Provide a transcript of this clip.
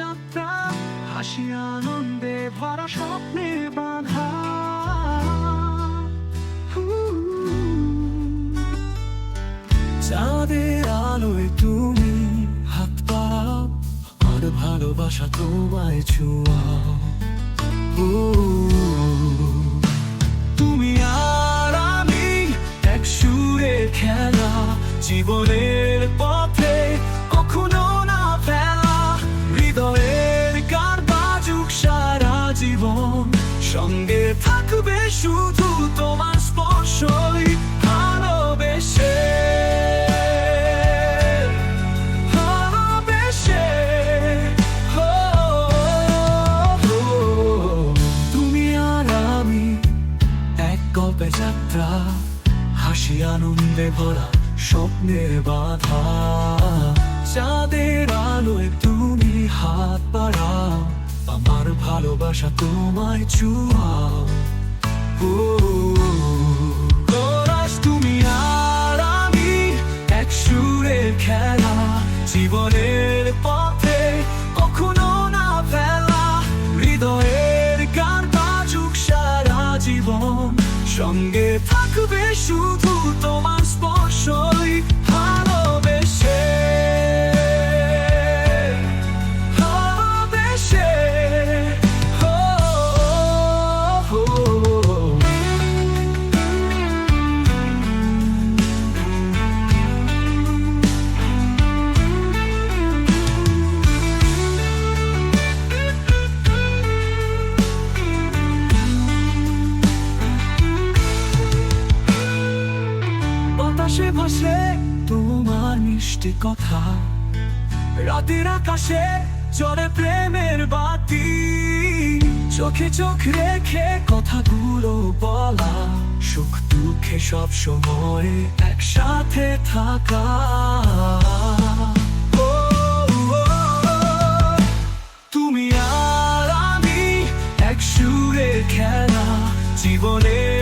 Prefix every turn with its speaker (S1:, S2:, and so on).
S1: যাত্রা, হাসি আনন্দে ভরা স্বপ্নে বাঁধা। চাঁদের আলোয় তুমি হাত পাও আর ভালোবাসা তোমায় ছুঁয়াও। তুমি আর আমি এক সুরে খেলা, জীবনের শুধু তোমার স্পর্শই ভালোবেসে। ভালোবেসে। তুমি আমি এক গল্পে যাত্রা, হাসি আনন্দে ভরা স্বপ্নের বাধা। চাঁদের আলোয় তুমি হাত বাড়াও, আমার ভালোবাসা তোমায় চুয়াও জীবনের পথে কখনো না ফেলা। হৃদয়ের গান বাজুক সারা জীবন। সঙ্গে থাকবে শুধু তোমার ভাসে তোমার মিষ্টি কথা। রাতের আকাশে চলে প্রেমের বাতি। চোখে চোখ রেখে কথাগুলো বলা। সুখ দুঃখে সব সময় একসাথে থাকা। তুমি আর আমি এক সুরের খেলা। জীবনের